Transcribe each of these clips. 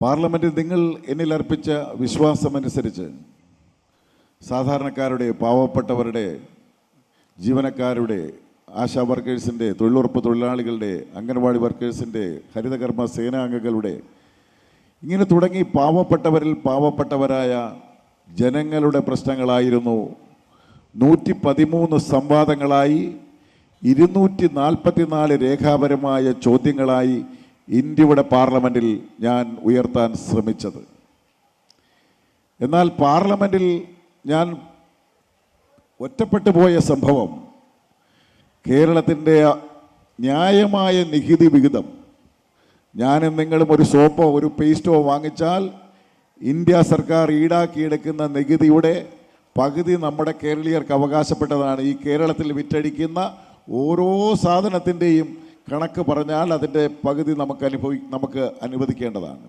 പാർലമെന്റിൽ നിങ്ങൾ എന്നിൽ അർപ്പിച്ച വിശ്വാസമനുസരിച്ച് സാധാരണക്കാരുടെ പാവപ്പെട്ടവരുടെ ജീവനക്കാരുടെ ആശാ വർക്കേഴ്സിന്റെ തൊഴിലുറപ്പ് തൊഴിലാളികളുടെ അംഗൻവാടി വർക്കേഴ്സിന്റെ ഹരിതകർമ്മ സേനാംഗങ്ങളുടെ ഇങ്ങനെ തുടങ്ങി പാവപ്പെട്ടവരിൽ പാവപ്പെട്ടവരായ ജനങ്ങളുടെ പ്രശ്നങ്ങളായിരുന്നു. നൂറ്റി പതിമൂന്ന് സംവാദങ്ങളായി ഇരുന്നൂറ്റി നാൽപ്പത്തിനാല് രേഖാപരമായ ചോദ്യങ്ങളായി ഇന്ത്യയുടെ പാർലമെന്റിൽ ഞാൻ ഉയർത്താൻ ശ്രമിച്ചത്. എന്നാൽ പാർലമെന്റിൽ ഞാൻ ഒറ്റപ്പെട്ടു പോയ സംഭവം കേരളത്തിന്റെ ന്യായമായ നികുതി വിഹിതം. ഞാനും നിങ്ങളും ഒരു സോപ്പോ ഒരു പേസ്റ്റോ വാങ്ങിച്ചാൽ ഇന്ത്യ സർക്കാർ ഈടാക്കിയെടുക്കുന്ന നികുതിയുടെ പകുതി നമ്മുടെ കേരളീയർക്ക് അവകാശപ്പെട്ടതാണ്. ഈ കേരളത്തിൽ വിറ്റഴിക്കുന്ന ഓരോ സാധനത്തിന്റെയും കണക്ക് പറഞ്ഞാൽ അതിന്റെ പകുതി നമുക്ക് അനുഭവി നമുക്ക് അനുവദിക്കേണ്ടതാണ്.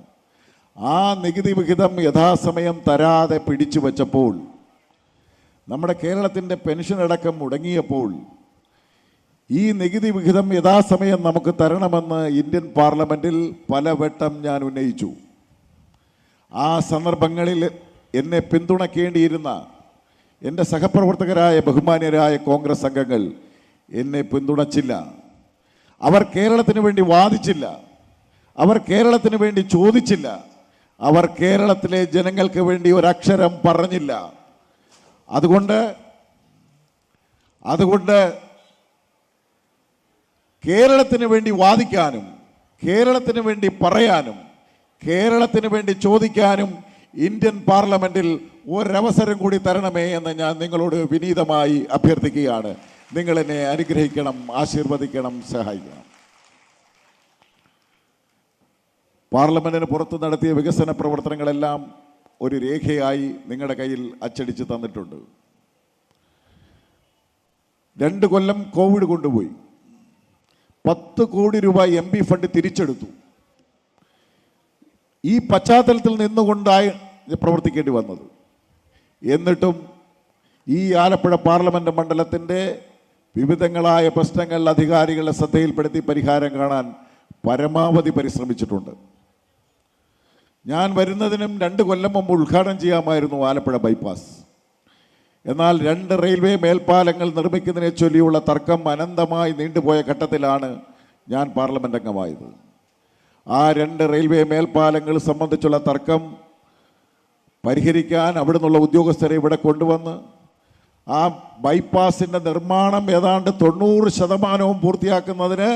ആ നികുതി വിഹിതം യഥാസമയം തരാതെ പിടിച്ചു വച്ചപ്പോൾ നമ്മുടെ കേരളത്തിന്റെ പെൻഷൻ അടക്കം മുടങ്ങിയപ്പോൾ ഈ നികുതി വിഹിതം യഥാസമയം നമുക്ക് തരണമെന്ന് ഇന്ത്യൻ പാർലമെന്റിൽ പലവട്ടം ഞാൻ ഉന്നയിച്ചു. ആ സന്ദർഭങ്ങളിൽ എന്നെ പിന്തുണക്കേണ്ടിയിരുന്ന എന്റെ സഹപ്രവർത്തകരായ ബഹുമാന്യരായ കോൺഗ്രസ് അംഗങ്ങൾ എന്നെ പിന്തുണച്ചില്ല. അവർ കേരളത്തിന് വേണ്ടി വാദിച്ചില്ല. അവർ കേരളത്തിന് വേണ്ടി ചോദിച്ചില്ല. അവർ കേരളത്തിലെ ജനങ്ങൾക്ക് വേണ്ടി ഒരക്ഷരം പറഞ്ഞില്ല. അതുകൊണ്ട് അതുകൊണ്ട് കേരളത്തിന് വേണ്ടി വാദിക്കാനും കേരളത്തിന് വേണ്ടി പറയാനും കേരളത്തിന് വേണ്ടി ചോദിക്കാനും ഇന്ത്യൻ പാർലമെന്റിൽ ഒരവസരം കൂടി തരണമേ എന്ന് ഞാൻ നിങ്ങളോട് വിനീതമായി അഭ്യർത്ഥിക്കുകയാണ്. നിങ്ങൾ എന്നെ അനുഗ്രഹിക്കണം ആശീർവദിക്കണം സഹായിക്കണം. പാർലമെന്റിന് പുറത്ത് നടത്തിയ വികസന പ്രവർത്തനങ്ങളെല്ലാം ഒരു രേഖയായി നിങ്ങളുടെ കയ്യിൽ അച്ചടിച്ച് തന്നിട്ടുണ്ട്. രണ്ട് കൊല്ലം കോവിഡ് കൊണ്ടുപോയി. പത്ത് കോടി രൂപ എം പി ഫണ്ട് തിരിച്ചെടുത്തു. ഈ പശ്ചാത്തലത്തിൽ നിന്നുകൊണ്ടായി പ്രവർത്തിക്കേണ്ടി വന്നത്. എന്നിട്ടും ഈ ആലപ്പുഴ പാർലമെന്റ് മണ്ഡലത്തിന്റെ വിവിധങ്ങളായ പ്രശ്നങ്ങൾ അധികാരികളുടെ ശ്രദ്ധയിൽപ്പെടുത്തി പരിഹാരം കാണാൻ പരമാവധി പരിശ്രമിച്ചിട്ടുണ്ട്. ഞാൻ വരുന്നതിനും രണ്ട് കൊല്ലം മുമ്പ് ഉദ്ഘാടനം ചെയ്യാമായിരുന്നു ആലപ്പുഴ ബൈപ്പാസ്. എന്നാൽ രണ്ട് റെയിൽവേ മേൽപ്പാലങ്ങൾ നിർമ്മിക്കുന്നതിനെ ചൊല്ലിയുള്ള തർക്കം അനന്തമായി നീണ്ടുപോയ ഘട്ടത്തിലാണ് ഞാൻ പാർലമെന്റ് അംഗമായത്. ആ രണ്ട് റെയിൽവേ മേൽപ്പാലങ്ങൾ സംബന്ധിച്ചുള്ള തർക്കം പരിഹരിക്കാൻ അവിടെ നിന്നുള്ള ഉദ്യോഗസ്ഥരെ ഇവിടെ കൊണ്ടുവന്ന് ആ ബൈപ്പാസിന്റെ നിർമ്മാണം ഏതാണ്ട് തൊണ്ണൂറ് ശതമാനവും പൂർത്തിയാക്കുന്നതിന്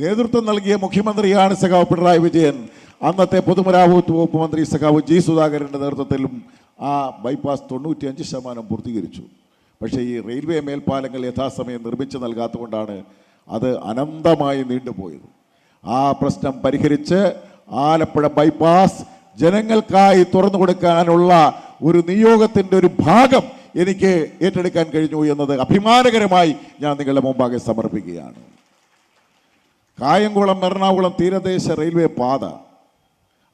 നേതൃത്വം നൽകിയ മുഖ്യമന്ത്രിയാണ് സഖാവ് പിണറായി വിജയൻ. അന്നത്തെ പൊതുമരാമത്ത് വകുപ്പ് മന്ത്രി സഖാവ് ജി സുധാകരന്റെ നേതൃത്വത്തിലും ആ ബൈപ്പാസ് തൊണ്ണൂറ്റിയഞ്ച് ശതമാനം പൂർത്തീകരിച്ചു. പക്ഷേ ഈ റെയിൽവേ മേൽപ്പാലങ്ങൾ യഥാസമയം നിർമ്മിച്ചു നൽകാത്തതുകൊണ്ടാണ് അത് അനന്തമായി നീണ്ടുപോയത്. ആ പ്രശ്നം പരിഹരിച്ച് ആലപ്പുഴ ബൈപ്പാസ് ജനങ്ങൾക്കായി തുറന്നു കൊടുക്കാനുള്ള ഒരു നിയോഗത്തിന്റെ ഒരു ഭാഗം എനിക്ക് ഏറ്റെടുക്കാൻ കഴിഞ്ഞു എന്നത് അഭിമാനകരമായി ഞാൻ നിങ്ങളുടെ മുമ്പാകെ സമർപ്പിക്കുകയാണ്. കായംകുളം എറണാകുളം തീരദേശ റെയിൽവേ പാത.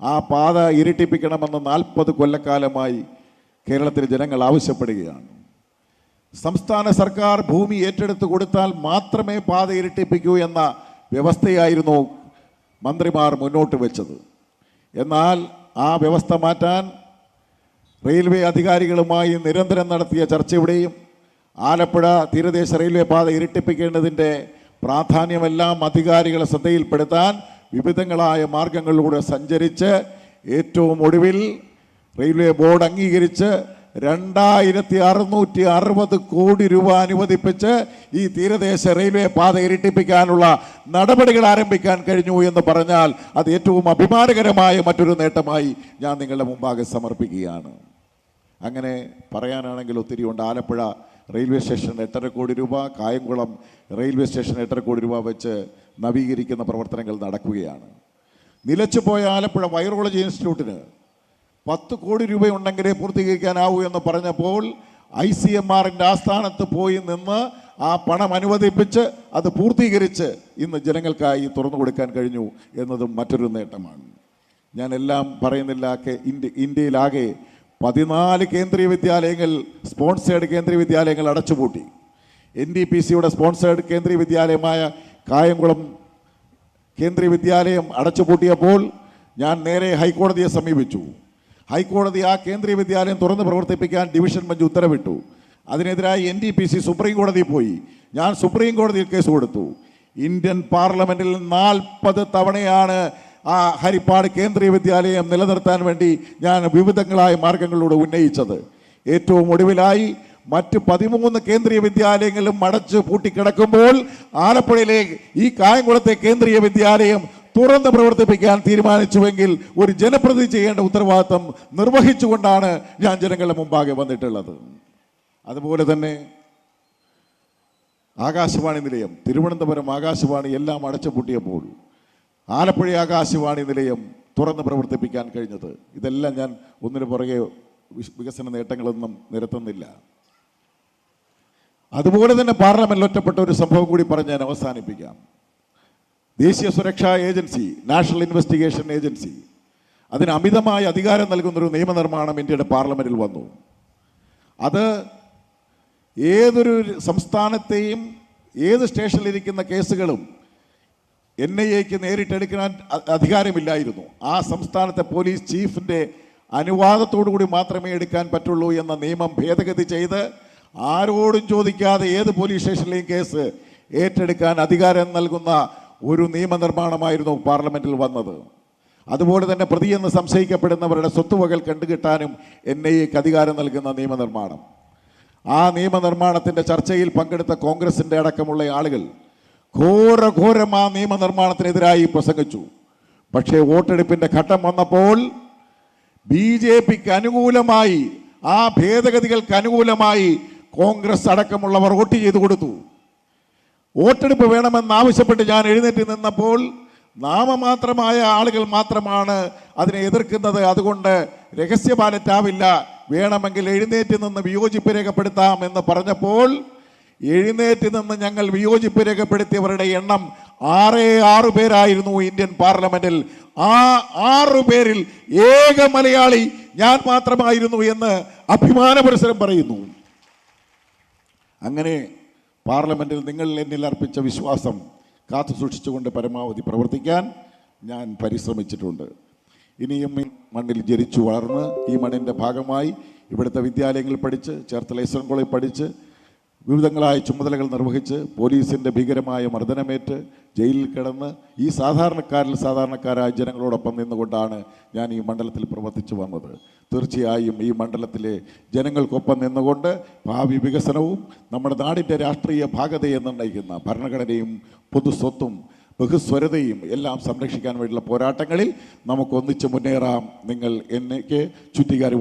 ആ പാത ഇരട്ടിപ്പിക്കണമെന്ന് നാൽപ്പത് കൊല്ലക്കാലമായി കേരളത്തിലെ ജനങ്ങൾ ആവശ്യപ്പെടുകയാണ്. സംസ്ഥാന സർക്കാർ ഭൂമി ഏറ്റെടുത്ത് കൊടുത്താൽ മാത്രമേ പാത ഇരട്ടിപ്പിക്കൂ എന്ന വ്യവസ്ഥയായിരുന്നു മന്ത്രിമാർ മുന്നോട്ട് വെച്ചത്. എന്നാൽ ആ വ്യവസ്ഥ മാറ്റാൻ റെയിൽവേ അധികാരികളുമായി നിരന്തരം നടത്തിയ ചർച്ചയുടെയും ആലപ്പുഴ തീരദേശ റെയിൽവേ പാത ഇരട്ടിപ്പിക്കേണ്ടതിന്റെ പ്രാധാന്യമെല്ലാം അധികാരികളെ ശ്രദ്ധയിൽപ്പെടുത്താൻ വിവിധങ്ങളായ മാർഗങ്ങളിലൂടെ സഞ്ചരിച്ച് ഏറ്റവും ഒടുവിൽ റെയിൽവേ ബോർഡ് അംഗീകരിച്ച് രണ്ടായിരത്തി അറുന്നൂറ്റി അറുപത് കോടി രൂപ അനുവദിപ്പിച്ച് ഈ തീരദേശ റെയിൽവേ പാത ഇരട്ടിപ്പിക്കാനുള്ള നടപടികൾ ആരംഭിക്കാൻ കഴിഞ്ഞു എന്ന് പറഞ്ഞാൽ അത് ഏറ്റവും അഭിമാനകരമായ മറ്റൊരു നേട്ടമായി ഞാൻ നിങ്ങളുടെ മുമ്പാകെ സമർപ്പിക്കുകയാണ്. അങ്ങനെ പറയാനാണെങ്കിൽ ഒത്തിരി ഉണ്ട്. ആലപ്പുഴ റെയിൽവേ സ്റ്റേഷൻ എട്ടര കോടി രൂപ കായംകുളം റെയിൽവേ സ്റ്റേഷൻ എട്ടര കോടി രൂപ വെച്ച് നവീകരിക്കുന്ന പ്രവർത്തനങ്ങൾ നടക്കുകയാണ്. നിലച്ചുപോയ ആലപ്പുഴ വൈറോളജി ഇൻസ്റ്റിറ്റ്യൂട്ടിന് പത്ത് കോടി രൂപയുണ്ടെങ്കിലേ പൂർത്തീകരിക്കാനാവൂ എന്ന് പറഞ്ഞപ്പോൾ ഐ സി എം ആറിന്റെ ആസ്ഥാനത്ത് പോയി നിന്ന് ആ പണം അനുവദിപ്പിച്ച് അത് പൂർത്തീകരിച്ച് ഇന്ന് ജനങ്ങൾക്കായി തുറന്നു കൊടുക്കാൻ കഴിഞ്ഞു എന്നതും മറ്റൊരു നേട്ടമാണ്. ഞാൻ എല്ലാം പറയുന്നില്ല ഇന്ത്യ ഇന്ത്യയിലാകെ പതിനാല് കേന്ദ്രീയ വിദ്യാലയങ്ങൾ സ്പോൺസേഡ് കേന്ദ്രീയ വിദ്യാലയങ്ങൾ അടച്ചുപൂട്ടി. എൻ ഡി പി സിയുടെ സ്പോൺസേഡ് കേന്ദ്രീയ വിദ്യാലയമായ കായംകുളം കേന്ദ്രീയ വിദ്യാലയം അടച്ചുപൂട്ടിയപ്പോൾ ഞാൻ നേരെ ഹൈക്കോടതിയെ സമീപിച്ചു. ഹൈക്കോടതി ആ കേന്ദ്രീയ വിദ്യാലയം തുറന്ന് പ്രവർത്തിപ്പിക്കാൻ ഡിവിഷൻ ബെഞ്ച് ഉത്തരവിട്ടു. അതിനെതിരായി N D P C supreme കോടതിയിൽ പോയി. ഞാൻ സുപ്രീം കോടതിയിൽ കേസ് കൊടുത്തു. ഇന്ത്യൻ പാർലമെന്റിൽ നാൽപ്പത് തവണയാണ് ആ ഹരിപ്പാട് കേന്ദ്രീയ വിദ്യാലയം നിലനിർത്താൻ വേണ്ടി ഞാൻ വിവിധങ്ങളായ മാർഗങ്ങളിലൂടെ ഉന്നയിച്ചത്. ഏറ്റവും ഒടുവിലായി മറ്റ് പതിമൂന്ന് കേന്ദ്രീയ വിദ്യാലയങ്ങളും അടച്ച് പൂട്ടിക്കിടക്കുമ്പോൾ ആലപ്പുഴയിലെ ഈ കായംകുളത്തെ കേന്ദ്രീയ വിദ്യാലയം തുറന്ന് പ്രവർത്തിപ്പിക്കാൻ തീരുമാനിച്ചുവെങ്കിൽ ഒരു ജനപ്രതി ചെയ്യേണ്ട ഉത്തരവാദിത്വം നിർവഹിച്ചുകൊണ്ടാണ് ഞാൻ ജനങ്ങളുടെ മുമ്പാകെ വന്നിട്ടുള്ളത്. അതുപോലെ തന്നെ ആകാശവാണി നിലയം തിരുവനന്തപുരം ആകാശവാണി എല്ലാം അടച്ചുപൂട്ടിയപ്പോൾ ആലപ്പുഴ ആകാശവാണി നിലയം തുറന്ന് പ്രവർത്തിപ്പിക്കാൻ കഴിഞ്ഞത്. ഇതെല്ലാം ഞാൻ ഒന്നിനു പുറകെ വികസന നേട്ടങ്ങളൊന്നും നിരത്തുന്നില്ല. അതുപോലെ തന്നെ പാർലമെന്റിൽ ഒറ്റപ്പെട്ട ഒരു സംഭവം കൂടി പറഞ്ഞ് ഞാൻ അവസാനിപ്പിക്കാം. ദേശീയ സുരക്ഷാ ഏജൻസി നാഷണൽ ഇൻവെസ്റ്റിഗേഷൻ ഏജൻസി. അതിന് അമിതമായ അധികാരം നൽകുന്നൊരു നിയമനിർമ്മാണം ഇന്ത്യയുടെ പാർലമെന്റിൽ വന്നു. അത് ഏതൊരു സംസ്ഥാനത്തെയും ഏത് സ്റ്റേഷനിലിരിക്കുന്ന കേസുകളും എൻ ഐ എക്ക് നേരിട്ടെടുക്കാൻ അധികാരമില്ലായിരുന്നു. ആ സംസ്ഥാനത്തെ പോലീസ് ചീഫിന്റെ അനുവാദത്തോടു കൂടി മാത്രമേ എടുക്കാൻ പറ്റുള്ളൂ എന്ന നിയമം ഭേദഗതി ചെയ്ത് ആരോടും ചോദിക്കാതെ ഏത് പോലീസ് സ്റ്റേഷനിലെയും കേസ് ഏറ്റെടുക്കാൻ അധികാരം നൽകുന്ന ഒരു നിയമനിർമ്മാണമായിരുന്നു പാർലമെന്റിൽ വന്നത്. അതുപോലെ തന്നെ പ്രതിയെന്ന് സംശയിക്കപ്പെടുന്നവരുടെ സ്വത്തുവകൾ കണ്ടുകിട്ടാനും എൻ ഐ എക്ക് അധികാരം നൽകുന്ന നിയമനിർമ്മാണം. ആ നിയമനിർമ്മാണത്തിന്റെ ചർച്ചയിൽ പങ്കെടുത്ത കോൺഗ്രസിന്റെ അടക്കമുള്ള ആളുകൾ ഘോരഘോരം ആ നിയമനിർമ്മാണത്തിനെതിരായി പ്രസംഗിച്ചു. പക്ഷേ വോട്ടെടുപ്പിന്റെ ഘട്ടം വന്നപ്പോൾ ബി ജെ പിക്ക് അനുകൂലമായി ആ ഭേദഗതികൾക്ക് അനുകൂലമായി കോൺഗ്രസ് അടക്കമുള്ളവർ വോട്ട് ചെയ്തു കൊടുത്തു. വോട്ടെടുപ്പ് വേണമെന്നാവശ്യപ്പെട്ട് ഞാൻ എഴുന്നേറ്റ് നിന്നപ്പോൾ നാമമാത്രമായ ആളുകൾ മാത്രമാണ് അതിനെ എതിർക്കുന്നത്. അതുകൊണ്ട് രഹസ്യ ബാലറ്റ് ആവില്ല വേണമെങ്കിൽ എഴുന്നേറ്റ് നിന്ന് വിയോജിപ്പ് രേഖപ്പെടുത്താം എന്ന് പറഞ്ഞപ്പോൾ എഴുന്നേറ്റ് നിന്ന് ഞങ്ങൾ വിയോജിപ്പ് രേഖപ്പെടുത്തിയവരുടെ എണ്ണം ആറേ ആറു പേരായിരുന്നു ഇന്ത്യൻ പാർലമെന്റിൽ. ആ ആറു പേരിൽ ഏക മലയാളി ഞാൻ മാത്രമായിരുന്നു എന്ന് അഭിമാന അഭിമാനപുരസരം പറയുന്നു. അങ്ങനെ പാർലമെന്റിൽ നിങ്ങൾ എന്നിൽ അർപ്പിച്ച വിശ്വാസം കാത്തു സൂക്ഷിച്ചുകൊണ്ട് പരമാവധി പ്രവർത്തിക്കാൻ ഞാൻ പരിശ്രമിച്ചിട്ടുണ്ട്. ഇനിയും മണ്ണിൽ ജനിച്ചു വളർന്ന് ഈ മണ്ണിന്റെ ഭാഗമായി ഇവിടുത്തെ വിദ്യാലയങ്ങളിൽ പഠിച്ച് ചേർത്തല കോളേജിൽ പഠിച്ച് വിവിധങ്ങളായ ചുമതലകൾ നിർവഹിച്ച് പോലീസിന്റെ ഭീകരമായ മർദ്ദനമേറ്റ് ജയിലിൽ കിടന്ന് ഈ സാധാരണക്കാരിൽ സാധാരണക്കാരായ ജനങ്ങളോടൊപ്പം നിന്നുകൊണ്ടാണ് ഞാൻ ഈ മണ്ഡലത്തിൽ പ്രവർത്തിച്ചു വന്നത്. തീർച്ചയായും ഈ മണ്ഡലത്തിലെ ജനങ്ങൾക്കൊപ്പം നിന്നുകൊണ്ട് ഭാവി വികസനവും നമ്മുടെ നാടിന്റെ രാഷ്ട്രീയ ഭാഗതയെ നിർണയിക്കുന്ന ഭരണഘടനയും പൊതുസ്വത്തും ബഹുസ്വരതയും എല്ലാം സംരക്ഷിക്കാൻ വേണ്ടിയുള്ള പോരാട്ടങ്ങളിൽ നമുക്ക് ഒന്നിച്ച് മുന്നേറാം. നിങ്ങൾ എനിക്ക്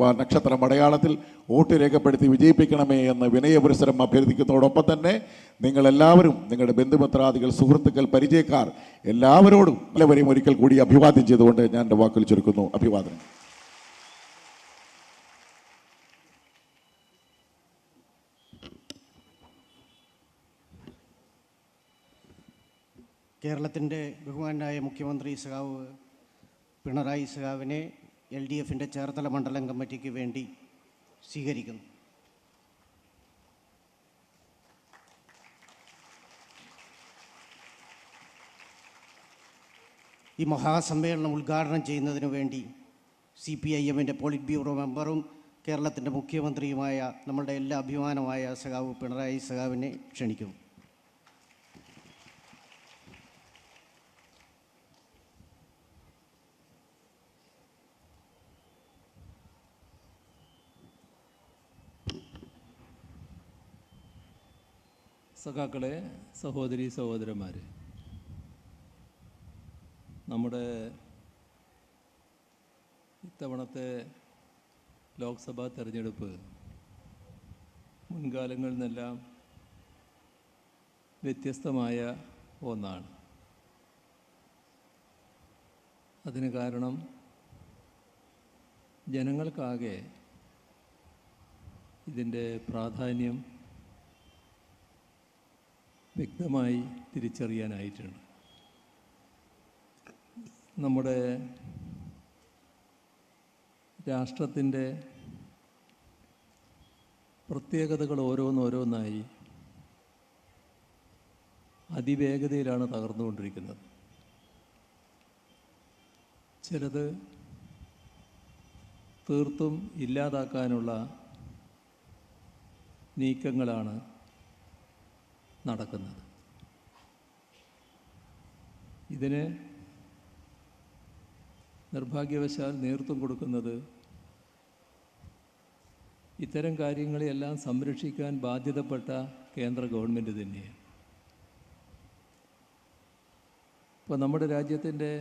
വാ നക്ഷത്രം അടയാളത്തിൽ വോട്ട് രേഖപ്പെടുത്തി വിജയിപ്പിക്കണമേ എന്ന് വിനയപുരസരം അഭ്യർത്ഥിക്കുന്നതോടൊപ്പം തന്നെ നിങ്ങളെല്ലാവരും നിങ്ങളുടെ ബന്ധുമിത്രാദികൾ സുഹൃത്തുക്കൾ പരിചയക്കാർ എല്ലാവരോടും എല്ലാവരെയും ഒരിക്കൽ കൂടി അഭിവാദ്യം ചെയ്തുകൊണ്ട് ഞാൻ എന്റെ വാക്കിൽ ചുരുക്കുന്നു. അഭിവാദനം കേരളത്തിന്റെ ബഹുമാനായ മുഖ്യമന്ത്രി സഖാവ് പിണറായി സഖാവിനെ എൽ ഡി എഫിന്റെ ചേർത്തല മണ്ഡലം കമ്മിറ്റിക്ക് വേണ്ടി സ്വീകരിക്കുന്നു. ഈ മഹാസമ്മേളനം ഉദ്ഘാടനം ചെയ്യുന്നതിനു വേണ്ടി സി പി ഐ എമ്മിന്റെ പോളിറ്റ് ബ്യൂറോ മെമ്പറും കേരളത്തിന്റെ മുഖ്യമന്ത്രിയുമായ നമ്മളുടെ എല്ലാ അഭിമാനമായ സഖാവ് പിണറായി സഖാവിനെ ക്ഷണിക്കുന്നു. സഖാക്കളെ സഹോദരി സഹോദരന്മാരെ നമ്മുടെ ഇത്തവണത്തെ ലോക്സഭാ തെരഞ്ഞെടുപ്പ് മുൻകാലങ്ങളിൽ നിന്നെല്ലാം വ്യത്യസ്തമായ ഒന്നാണ്. അതിന് കാരണം ജനങ്ങൾക്കാകെ ഇതിന്റെ പ്രാധാന്യം വ്യക്തമായി തിരിച്ചറിയാനായിട്ടുണ്ട്. നമ്മുടെ രാഷ്ട്രത്തിന്റെ പ്രത്യേകതകൾ ഓരോന്നോരോന്നായി അതിവേഗതയിലാണ് തകർന്നുകൊണ്ടിരിക്കുന്നത്. ചിലത് തീർത്തും ഇല്ലാതാക്കാനുള്ള നീക്കങ്ങളാണ് നടക്കുന്നത്. ഇതിന് നിർഭാഗ്യവശാൽ നേതൃത്വം കൊടുക്കുന്നത് ഇത്തരം കാര്യങ്ങളെയെല്ലാം സംരക്ഷിക്കാൻ ബാധ്യതപ്പെട്ട കേന്ദ്ര ഗവൺമെന്റ് തന്നെയാണ്. ഇപ്പോൾ നമ്മുടെ രാജ്യത്തിന്റെ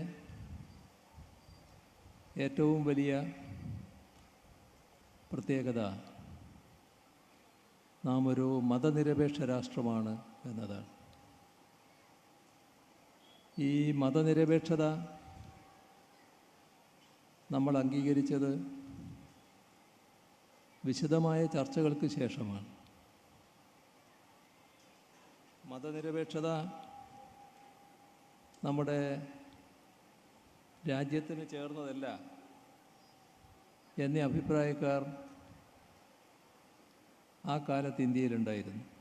ഏറ്റവും വലിയ പ്രത്യേകത നാം ഒരു മതനിരപേക്ഷ രാഷ്ട്രമാണ്. എന്നതാണ്. ഈ മതനിരപേക്ഷത നമ്മൾ അംഗീകരിച്ചത് വിശദമായ ചർച്ചകൾക്ക് ശേഷമാണ്. മതനിരപേക്ഷത നമ്മുടെ രാജ്യത്തിന് ചേർന്നതല്ല എന്നീ അഭിപ്രായക്കാർ ആ കാലത്ത് ഇന്ത്യയിലുണ്ടായിരുന്നു.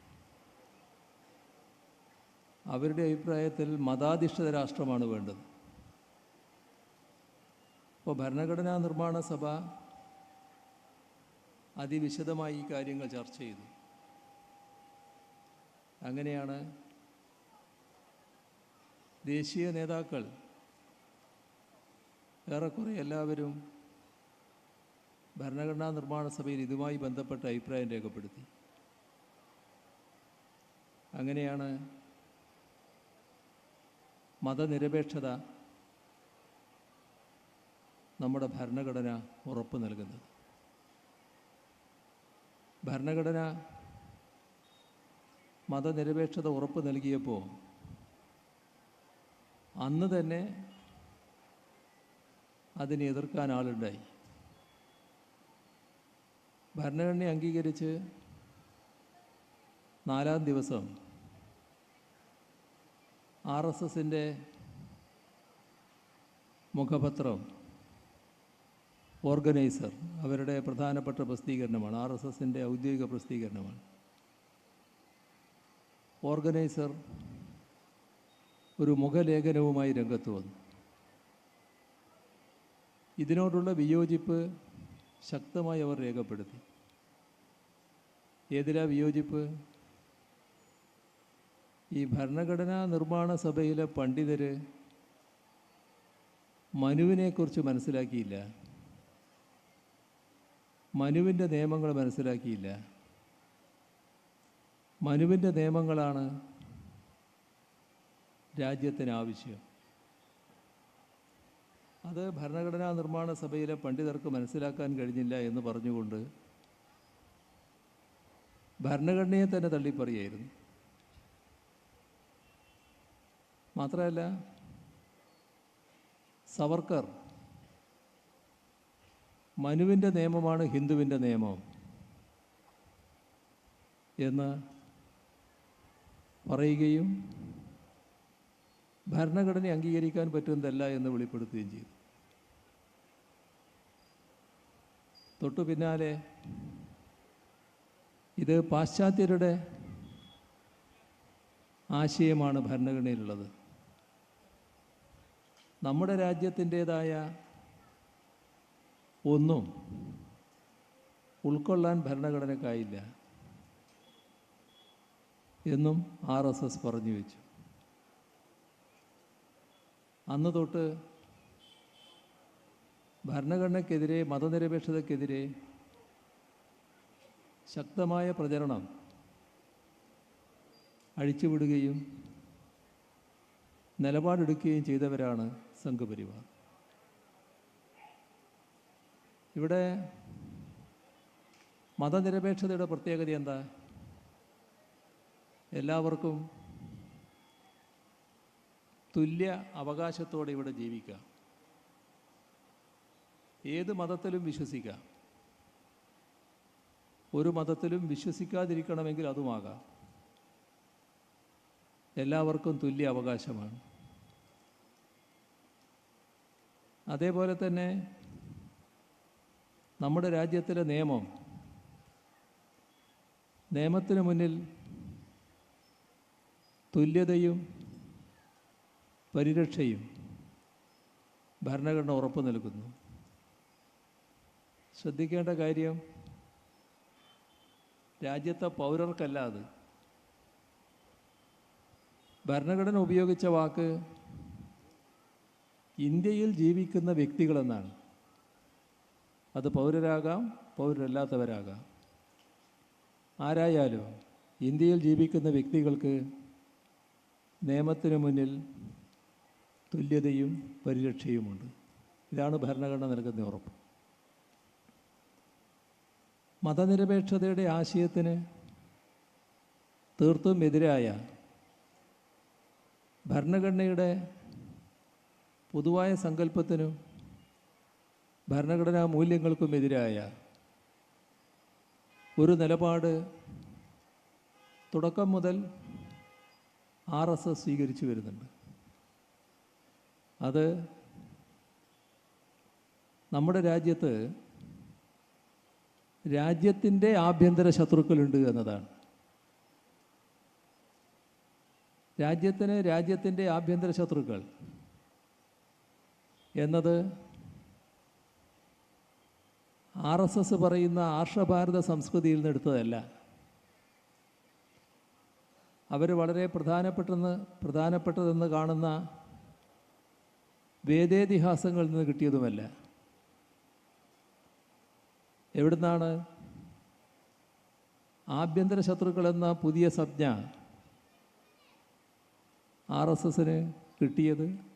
അവരുടെ അഭിപ്രായത്തിൽ മതാധിഷ്ഠിത രാഷ്ട്രമാണ് വേണ്ടത്. ഇപ്പോൾ ഭരണഘടനാ നിർമ്മാണ സഭ അതിവിശദമായി ഈ കാര്യങ്ങൾ ചർച്ച ചെയ്തു. അങ്ങനെയാണ് ദേശീയ നേതാക്കൾ ഏറെക്കുറെ എല്ലാവരും ഭരണഘടനാ നിർമ്മാണ സഭയിൽ ഇതുമായി ബന്ധപ്പെട്ട അഭിപ്രായം രേഖപ്പെടുത്തി. അങ്ങനെയാണ് മതനിരപേക്ഷത നമ്മുടെ ഭരണഘടന ഉറപ്പ് നൽകുന്നത്. ഭരണഘടന മതനിരപേക്ഷത ഉറപ്പ് നൽകിയപ്പോൾ അന്ന് തന്നെ അതിനെ എതിർക്കാൻ ആളുണ്ടായി. ഭരണഘടന അംഗീകരിച്ച് നാലാം ദിവസം ആർ എസ് എസിന്റെ മുഖപത്രം ഓർഗനൈസർ അവരുടെ പ്രധാനപ്പെട്ട പ്രസിദ്ധീകരണമാണ് ആർ എസ് എസിന്റെ ഔദ്യോഗിക പ്രസിദ്ധീകരണമാണ്. ഓർഗനൈസർ ഒരു മുഖലേഖനവുമായി രംഗത്ത് വന്നു. ഇതിനോടുള്ള വിയോജിപ്പ് ശക്തമായി അവർ രേഖപ്പെടുത്തി. ഏതിലാ വിയോജിപ്പ്? ഈ ഭരണഘടനാ നിർമ്മാണ സഭയിലെ പണ്ഡിതർ മനുവിനെക്കുറിച്ച് മനസ്സിലാക്കിയില്ല. മനുവിന്റെ നിയമങ്ങൾ മനസ്സിലാക്കിയില്ല. മനുവിന്റെ നിയമങ്ങളാണ് രാജ്യത്തിന് ആവശ്യം. അത് ഭരണഘടനാ നിർമ്മാണ സഭയിലെ പണ്ഡിതർക്ക് മനസ്സിലാക്കാൻ കഴിഞ്ഞില്ല എന്ന് പറഞ്ഞുകൊണ്ട് ഭരണഘടനയെ തന്നെ തള്ളിപ്പറയായിരുന്നു. മാത്രമല്ല സവർക്കർ മനുവിന്റെ നിയമമാണ് ഹിന്ദുവിന്റെ നിയമം എന്ന് പറയുകയും ഭരണഘടന അംഗീകരിക്കാൻ പറ്റുന്നതല്ല എന്ന് വെളിപ്പെടുത്തുകയും ചെയ്തു. തൊട്ടു പിന്നാലെ ഇത് പാശ്ചാത്യരുടെ ആശയമാണ് ഭരണഘടനയിലുള്ളത്. നമ്മുടെ രാജ്യത്തിന്റേതായ ഒന്നും ഉൾക്കൊള്ളാൻ ഭരണഘടനക്കായില്ല എന്നും ആർ എസ് എസ് പറഞ്ഞു വെച്ചു. അന്ന് തൊട്ട് ഭരണഘടനയ്ക്കെതിരെ മതനിരപേക്ഷതയ്ക്കെതിരെ ശക്തമായ പ്രചരണം അഴിച്ചുവിടുകയും നിലപാടെടുക്കുകയും ചെയ്തവരാണ് സംഘപരിവാർ. ഇവിടെ മതനിരപേക്ഷതയുടെ പ്രത്യേകത എന്താ? എല്ലാവർക്കും തുല്യ അവകാശത്തോടെ ഇവിടെ ജീവിക്കാം ഏത് മതത്തിലും വിശ്വസിക്കാം ഒരു മതത്തിലും വിശ്വസിക്കാതിരിക്കണമെങ്കിൽ അതുമാകാം. എല്ലാവർക്കും തുല്യ അവകാശമാണ്. അതേപോലെ തന്നെ നമ്മുടെ രാജ്യത്തിലെ നിയമം. നിയമത്തിന് മുന്നിൽ തുല്യതയും പരിരക്ഷയും ഭരണഘടന ഉറപ്പു നൽകുന്നു. ശ്രദ്ധിക്കേണ്ട കാര്യം രാജ്യത്തെ പൗരർക്കല്ലാതെ ഭരണഘടന ഉപയോഗിച്ച വാക്ക് ഇന്ത്യയിൽ ജീവിക്കുന്ന വ്യക്തികളെന്നാണ്. അത് പൗരരാകാം പൗരരല്ലാത്തവരാകാം. ആരായാലും ഇന്ത്യയിൽ ജീവിക്കുന്ന വ്യക്തികൾക്ക് നിയമത്തിന് മുന്നിൽ തുല്യതയും പരിരക്ഷയുമുണ്ട്. ഇതാണ് ഭരണഘടന നൽകുന്ന ഉറപ്പ്. മതനിരപേക്ഷതയുടെ ആശയത്തിന് തീർത്തും എതിരായ ഭരണഘടനയുടെ പൊതുവായ സങ്കല്പത്തിനും ഭരണഘടനാ മൂല്യങ്ങൾക്കും എതിരായ ഒരു നിലപാട് തുടക്കം മുതൽ ആർ എസ് എസ് സ്വീകരിച്ചു വരുന്നുണ്ട്. അത് നമ്മുടെ രാജ്യത്ത് രാജ്യത്തിന്റെ ആഭ്യന്തര ശത്രുക്കളുണ്ട് എന്നതാണ്. രാജ്യത്തിന് രാജ്യത്തിന്റെ ആഭ്യന്തര ശത്രുക്കൾ എന്നത് ആർ എസ് എസ് പറയുന്ന ആർഷഭാരത സംസ്കൃതിയിൽ നിന്ന് എടുത്തതല്ല. അവർ വളരെ പ്രധാനപ്പെട്ടെന്ന് പ്രധാനപ്പെട്ടതെന്ന് കാണുന്ന വേദേതിഹാസങ്ങളിൽ നിന്ന് കിട്ടിയതുമല്ല. എവിടുന്നാണ് ആഭ്യന്തര ശത്രുക്കൾ എന്ന പുതിയ സംജ്ഞ ആർ എസ് എസിന് കിട്ടിയത്?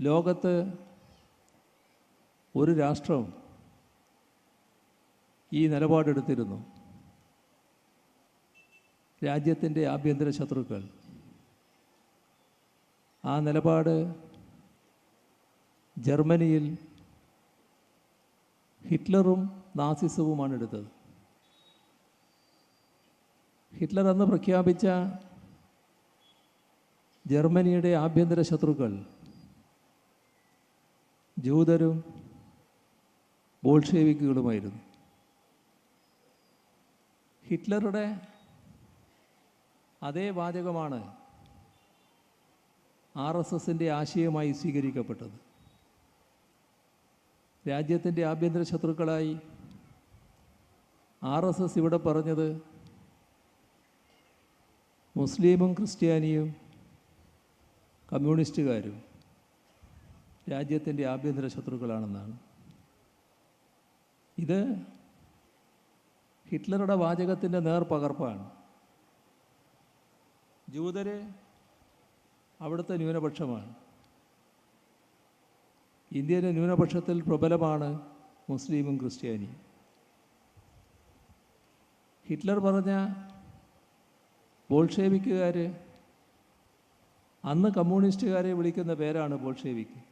ലോകത്ത് ഒരു രാഷ്ട്രം ഈ നിലപാടെടുത്തിരുന്നു. രാജ്യത്തിന്റെ ആഭ്യന്തര ശത്രുക്കൾ. ആ നിലപാട് ജർമ്മനിയിൽ ഹിറ്റ്ലറും നാസിസവുമാണ് എടുത്തത്. ഹിറ്റ്ലർ അന്ന് പ്രഖ്യാപിച്ച ജർമ്മനിയുടെ ആഭ്യന്തര ശത്രുക്കൾ ജൂതരും ബോൾഷേവിക്കുകളുമായിരുന്നു ഹിറ്റ്ലറുടെ അതേ വാചകമാണ് ആർ എസ് എസിന്റെ ആശയമായി സ്വീകരിക്കപ്പെട്ടത്. രാജ്യത്തിന്റെ ആഭ്യന്തര ശത്രുക്കളായി ആർ എസ് എസ് ഇവിടെ പറഞ്ഞത് മുസ്ലിമും ക്രിസ്ത്യാനിയും കമ്മ്യൂണിസ്റ്റുകാരും രാജ്യത്തിന്റെ ആഭ്യന്തര ശത്രുക്കളാണെന്നാണ്. ഇത് ഹിറ്റ്ലറുടെ വാചകത്തിന്റെ നേർപകർപ്പാണ്. ജൂതരെ അവിടുത്തെ ന്യൂനപക്ഷമാണ്. ഇന്ത്യയിലെ ന്യൂനപക്ഷത്തിൽ പ്രബലമാണ് മുസ്ലിമും ക്രിസ്ത്യാനിയും. ഹിറ്റ്ലർ പറഞ്ഞ ബോൾഷേവിക്കുകാർ അന്ന് കമ്മ്യൂണിസ്റ്റുകാരെ വിളിക്കുന്ന പേരാണ് ബോൾഷേവിക്ക്.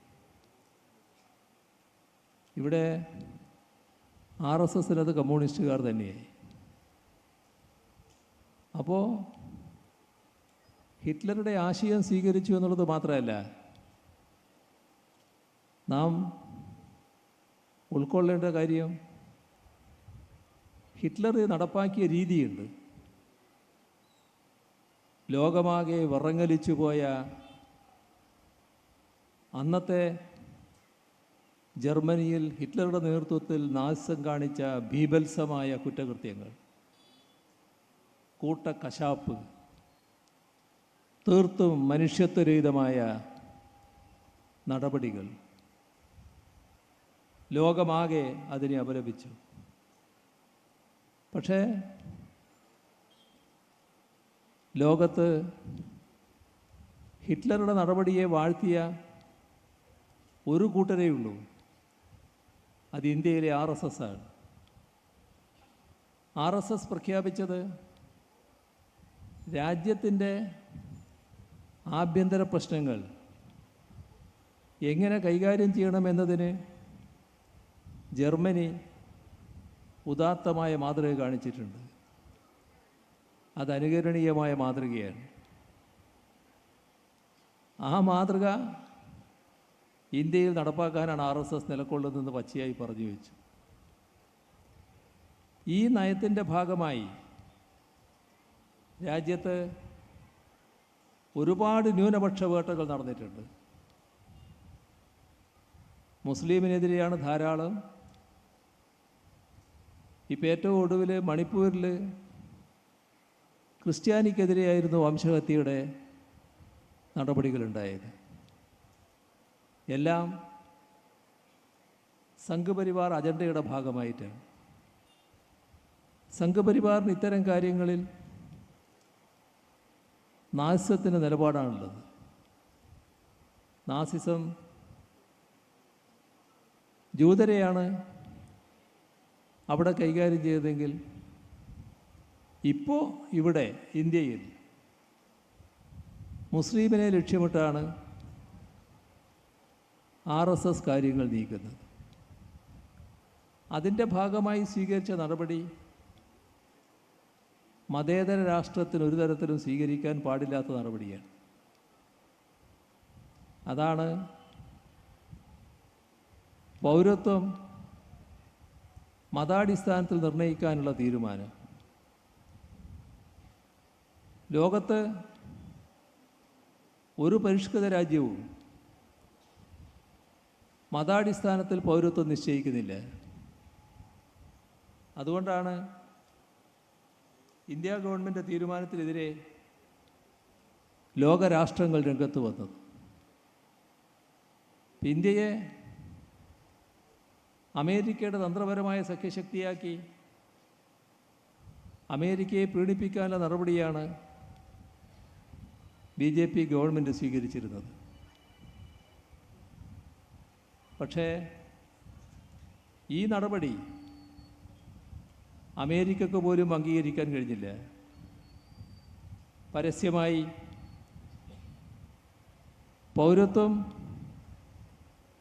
ഇവിടെ ആർ എസ് എസിനത് കമ്മ്യൂണിസ്റ്റുകാർ തന്നെയായി. അപ്പോൾ ഹിറ്റ്ലറുടെ ആശയം സ്വീകരിച്ചു എന്നുള്ളത് മാത്രമല്ല നാം ഉൾക്കൊള്ളേണ്ട കാര്യം ഹിറ്റ്ലർ നടപ്പാക്കിയ രീതിയുണ്ട്. ലോകമാകെ വിറങ്ങലിച്ചു പോയ അന്നത്തെ ജർമ്മനിയിൽ ഹിറ്റ്ലറുടെ നേതൃത്വത്തിൽ നാശം കാണിച്ച ഭീഭത്സമായ കുറ്റകൃത്യങ്ങൾ. കൂട്ട കശാപ്പ് തീർത്തും മനുഷ്യത്വരഹിതമായ നടപടികൾ. ലോകമാകെ അതിനെ അപലപിച്ചു. പക്ഷേ ലോകത്ത് ഹിറ്റ്ലറുടെ നടപടിയെ വാഴ്ത്തിയ ഒരു കൂട്ടരേ ഉള്ളൂ അത് ഇന്ത്യയിലെ ആർ എസ് എസ് ആണ്. ആർ എസ് എസ് പ്രഖ്യാപിച്ചത് രാജ്യത്തിന്റെ ആഭ്യന്തര പ്രശ്നങ്ങൾ എങ്ങനെ കൈകാര്യം ചെയ്യണമെന്നതിന് ജർമ്മനി ഉദാത്തമായ മാതൃക കാണിച്ചിട്ടുണ്ട്. അത് അനുകരണീയമായ മാതൃകയാണ്. ആ മാതൃക ഇന്ത്യയിൽ നടപ്പാക്കാനാണ് ആർ എസ് എസ് നിലകൊള്ളുന്നതെന്ന് പച്ചയായി പറഞ്ഞു വെച്ചു. ഈ നയത്തിന്റെ ഭാഗമായി രാജ്യത്ത് ഒരുപാട് ന്യൂനപക്ഷ വേട്ടകൾ നടന്നിട്ടുണ്ട്. മുസ്ലിമിനെതിരെയാണ് ധാരാളം. ഇപ്പം ഏറ്റവും ഒടുവിൽ മണിപ്പൂരിൽ ക്രിസ്ത്യാനിക്കെതിരെയായിരുന്നു വംശഹത്യയുടെ നടപടികളുണ്ടായത്. എല്ലാം സംഘപരിവാർ അജണ്ടയുടെ ഭാഗമായിട്ടാണ് സംഘപരിവാറിന് ഇത്തരം കാര്യങ്ങളിൽ നാസിസത്തിന്റെ നിലപാടാണുള്ളത്. നാസിസം ജൂതരെയാണ് അവിടെ കൈകാര്യം ചെയ്തതെങ്കിൽ ഇപ്പോൾ ഇവിടെ ഇന്ത്യയിൽ മുസ്ലിമിനെ ലക്ഷ്യമിട്ടാണ് ആർ എസ് എസ് കാര്യങ്ങൾ നീക്കുന്നത്. അതിന്റെ ഭാഗമായി സ്വീകരിച്ച നടപടി മതേതര രാഷ്ട്രത്തിന് ഒരു തരത്തിലും സ്വീകരിക്കാൻ പാടില്ലാത്ത നടപടിയാണ്. അതാണ് പൗരത്വം മതാടിസ്ഥാനത്തിൽ നിർണയിക്കാനുള്ള തീരുമാനം. ലോകത്ത് ഒരു പരിഷ്കൃത രാജ്യവും മതാടിസ്ഥാനത്തിൽ പൗരത്വം നിശ്ചയിക്കുന്നില്ല. അതുകൊണ്ടാണ് ഇന്ത്യ ഗവൺമെന്റ് തീരുമാനത്തിനെതിരെ ലോകരാഷ്ട്രങ്ങൾ രംഗത്ത് വന്നത്. ഇന്ത്യയെ അമേരിക്കയുടെ തന്ത്രപരമായ സഖ്യശക്തിയാക്കി അമേരിക്കയെ പീഡിപ്പിക്കാനുള്ള നടപടിയാണ് ബി ജെ പി ഗവൺമെന്റ് സ്വീകരിച്ചിരുന്നത്. പക്ഷേ ഈ നടപടി അമേരിക്കക്ക് പോലും അംഗീകരിക്കാൻ കഴിഞ്ഞില്ല. പരസ്യമായി പൗരത്വം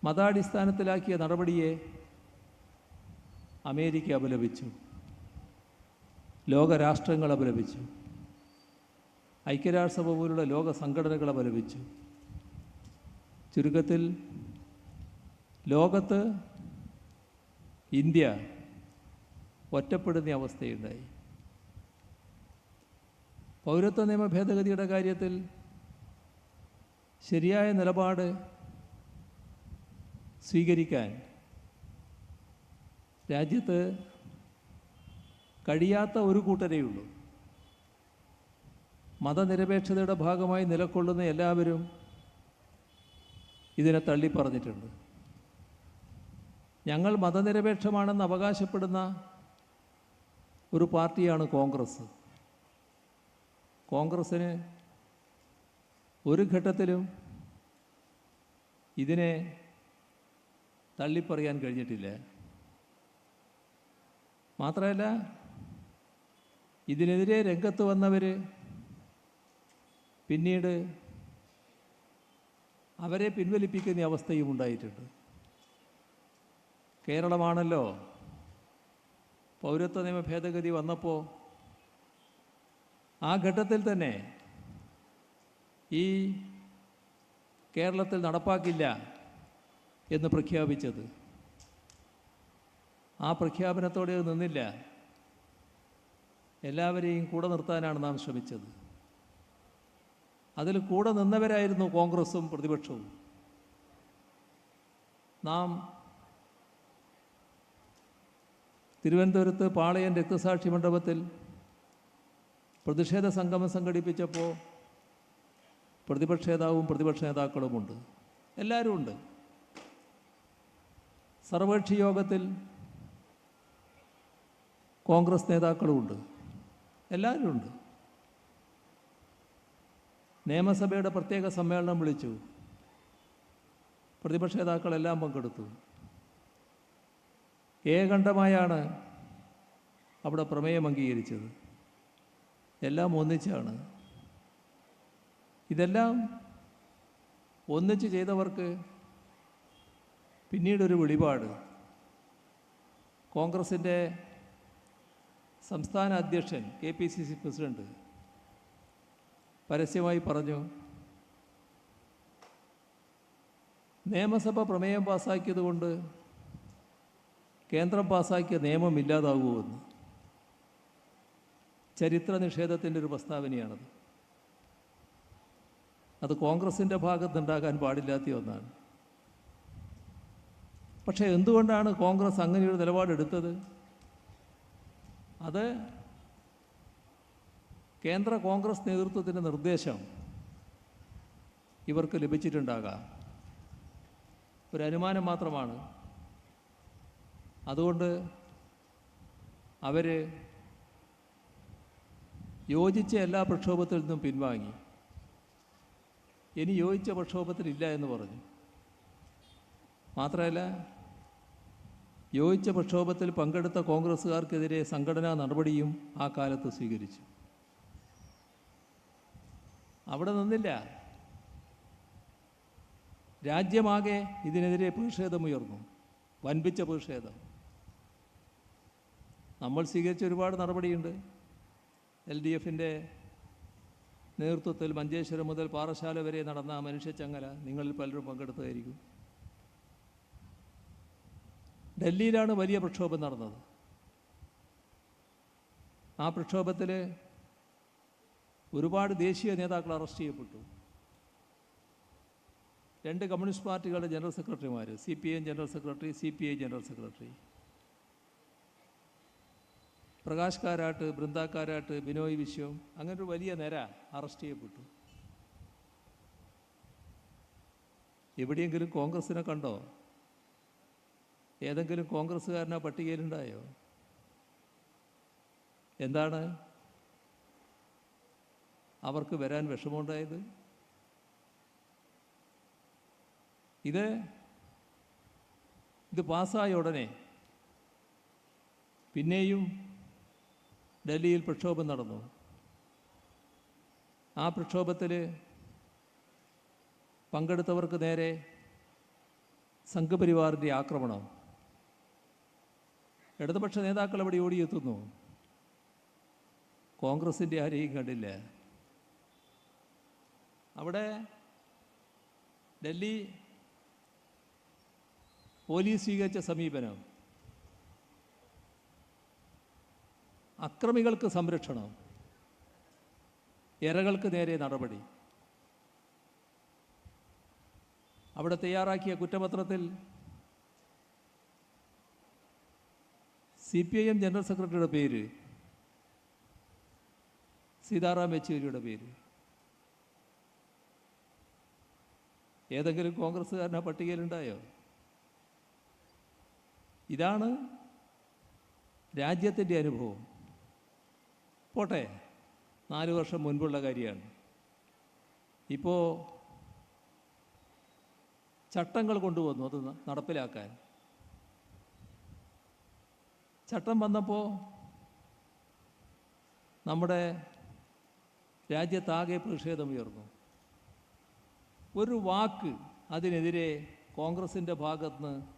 മതാടിസ്ഥാനത്തിലാക്കിയ നടപടിയെ അമേരിക്ക അപലപിച്ചു. ലോകരാഷ്ട്രങ്ങൾ അപലപിച്ചു. ഐക്യരാഷ്ട്രസഭ പോലുള്ള ലോക സംഘടനകൾ അപലപിച്ചു. ചുരുക്കത്തിൽ ലോകത്ത് ഇന്ത്യ ഒറ്റപ്പെടുന്ന അവസ്ഥയുണ്ടായി. പൗരത്വ നിയമ ഭേദഗതിയുടെ കാര്യത്തിൽ ശരിയായ നിലപാട് സ്വീകരിക്കാൻ രാജ്യത്ത് കഴിയാത്ത ഒരു കൂട്ടരേ ഉള്ളൂ. മതനിരപേക്ഷതയുടെ ഭാഗമായി നിലകൊള്ളുന്ന എല്ലാവരും ഇതിനെ തള്ളിപ്പറഞ്ഞിട്ടുണ്ട്. ഞങ്ങൾ മതനിരപേക്ഷമാണെന്ന് അവകാശപ്പെടുന്ന ഒരു പാർട്ടിയാണ് കോൺഗ്രസ്. കോൺഗ്രസ്സിന് ഒരു ഘട്ടത്തിലും ഇതിനെ തള്ളിപ്പറയാൻ കഴിഞ്ഞിട്ടില്ല. മാത്രമല്ല ഇതിനെതിരെ രംഗത്ത് വന്നവർ പിന്നീട് അവരെ പിൻവലിപ്പിക്കുന്ന അവസ്ഥയും ഉണ്ടായിട്ടുണ്ട്. കേരളമാണല്ലോ. പൗരത്വ നിയമ ഭേദഗതി വന്നപ്പോൾ ആ ഘട്ടത്തിൽ തന്നെ ഈ കേരളത്തിൽ നടപ്പാക്കില്ല എന്ന് പ്രഖ്യാപിച്ചത്. ആ പ്രഖ്യാപനത്തോടെ അത് നിന്നില്ല. എല്ലാവരെയും കൂടെ നിർത്താനാണ് നാം ശ്രമിച്ചത്. അതിൽ കൂടെ നിന്നവരായിരുന്നു കോൺഗ്രസും പ്രതിപക്ഷവും. നാം തിരുവനന്തപുരത്ത് പാളയം രക്തസാക്ഷി മണ്ഡപത്തിൽ പ്രതിഷേധ സംഗമം സംഘടിപ്പിച്ചപ്പോൾ പ്രതിപക്ഷ നേതാവും പ്രതിപക്ഷ നേതാക്കളുമുണ്ട്. എല്ലാവരും ഉണ്ട് സർവകക്ഷി യോഗത്തിൽ കോൺഗ്രസ് നേതാക്കളുമുണ്ട്. എല്ലാവരും ഉണ്ട് നിയമസഭയുടെ പ്രത്യേക സമ്മേളനം വിളിച്ചു. പ്രതിപക്ഷ നേതാക്കളെല്ലാം പങ്കെടുത്തു. ഏകണ്ഠമായാണ് അവിടെ പ്രമേയം അംഗീകരിച്ചത്. എല്ലാം ഒന്നിച്ചാണ്. ഇതെല്ലാം ഒന്നിച്ച് ചെയ്തവർക്ക് പിന്നീടൊരു വെളിപാട്. കോൺഗ്രസിന്റെ സംസ്ഥാന അധ്യക്ഷൻ K P C C president പരസ്യമായി പറഞ്ഞു നിയമസഭ പ്രമേയം പാസ്സാക്കിയതുകൊണ്ട് കേന്ദ്രം പാസ്സാക്കിയ നിയമം ഇല്ലാതാകുമെന്ന്. ചരിത്ര നിഷേധത്തിന്റെ ഒരു പ്രസ്താവനയാണത്. അത് കോൺഗ്രസിന്റെ ഭാഗത്തുണ്ടാകാൻ പാടില്ലാത്ത ഒന്നാണ്. പക്ഷേ എന്തുകൊണ്ടാണ് കോൺഗ്രസ് അങ്ങനെയൊരു നിലപാടെടുത്തത്? അത് കേന്ദ്ര കോൺഗ്രസ് നേതൃത്വത്തിന്റെ നിർദ്ദേശം ഇവർക്ക് ലഭിച്ചിട്ടുണ്ടാകാം. ഒരു അനുമാനം മാത്രമാണ്. അതുകൊണ്ട് അവർ യോജിച്ച എല്ലാ പ്രക്ഷോഭത്തിൽ നിന്നും പിൻവാങ്ങി. ഇനി യോജിച്ച പ്രക്ഷോഭത്തിലില്ല എന്ന് പറഞ്ഞു. മാത്രമല്ല യോജിച്ച പ്രക്ഷോഭത്തിൽ പങ്കെടുത്ത കോൺഗ്രസ്സുകാർക്കെതിരെ സംഘടനാ നടപടിയും ആ കാലത്ത് സ്വീകരിച്ചു. അവിടെ നിന്നില്ല. രാജ്യമാകെ ഇതിനെതിരെ പ്രതിഷേധമുയർന്നു. വൻപിച്ച പ്രതിഷേധം. നമ്മൾ സ്വീകരിച്ച ഒരുപാട് നടപടിയുണ്ട്. എൽ ഡി എഫിന്റെ നേതൃത്വത്തിൽ മഞ്ചേശ്വരം മുതൽ പാറശാല വരെ നടന്ന ആ മനുഷ്യച്ചങ്ങല നിങ്ങളിൽ പലരും പങ്കെടുത്തതായിരിക്കും. ഡൽഹിയിലാണ് വലിയ പ്രക്ഷോഭം നടന്നത്. ആ പ്രക്ഷോഭത്തിൽ ഒരുപാട് ദേശീയ നേതാക്കൾ അറസ്റ്റ് ചെയ്യപ്പെട്ടു. രണ്ട് കമ്മ്യൂണിസ്റ്റ് പാർട്ടികളുടെ ജനറൽ സെക്രട്ടറിമാർ C P M general secretary C P I general secretary. Prakash Karat Brinda Binoy Viswam ഒരു വലിയ നിര അറസ്റ്റ് ചെയ്യപ്പെട്ടു. എവിടെയെങ്കിലും കോൺഗ്രസിനെ കണ്ടോ? ഏതെങ്കിലും കോൺഗ്രസ്സുകാരനാ പട്ടികയിലുണ്ടായോ? എന്താണ്? അവർക്ക് വരാൻ വിഷമമുണ്ടായത്? ഇത് ഇത് പാസ്സായ ഉടനെ പിന്നെയും ഡൽഹിയിൽ പ്രക്ഷോഭം നടന്നു. ആ പ്രക്ഷോഭത്തിൽ പങ്കെടുത്തവർക്ക് നേരെ സംഘപരിവാറിന്റെ ആക്രമണം. ഇടതുപക്ഷ നേതാക്കൾ അവിടെ ഓടിയെത്തുന്നു. കോൺഗ്രസിന്റെ ആരെയും കണ്ടില്ല. അവിടെ ഡൽഹി പോലീസ് സ്വീകരിച്ച സമീപനം. അക്രമികൾക്ക് സംരക്ഷണം. ഇരകൾക്ക് നേരെ നടപടി. അവിടെ തയ്യാറാക്കിയ കുറ്റപത്രത്തിൽ C P I M general സെക്രട്ടറിയുടെ പേര് സീതാറാം യെച്ചൂരിയുടെ പേര്. ഏതെങ്കിലും കോൺഗ്രസ്സുകാരൻ പട്ടികയിലുണ്ടായോ? ഇതാണ് രാജ്യത്തിന്റെ അനുഭവം. പോട്ടെ നാല് വർഷം മുൻപുള്ള കാര്യമാണ്. ഇപ്പോൾ ചട്ടങ്ങൾ കൊണ്ടുവന്നു അത് നടപ്പിലാക്കാൻ. ചട്ടം വന്നപ്പോൾ നമ്മുടെ രാജ്യത്താകെ പ്രതിഷേധമുയർന്നു. ഒരു വാക്ക് അതിനെതിരെ കോൺഗ്രസിന്റെ ഭാഗത്തുനിന്ന്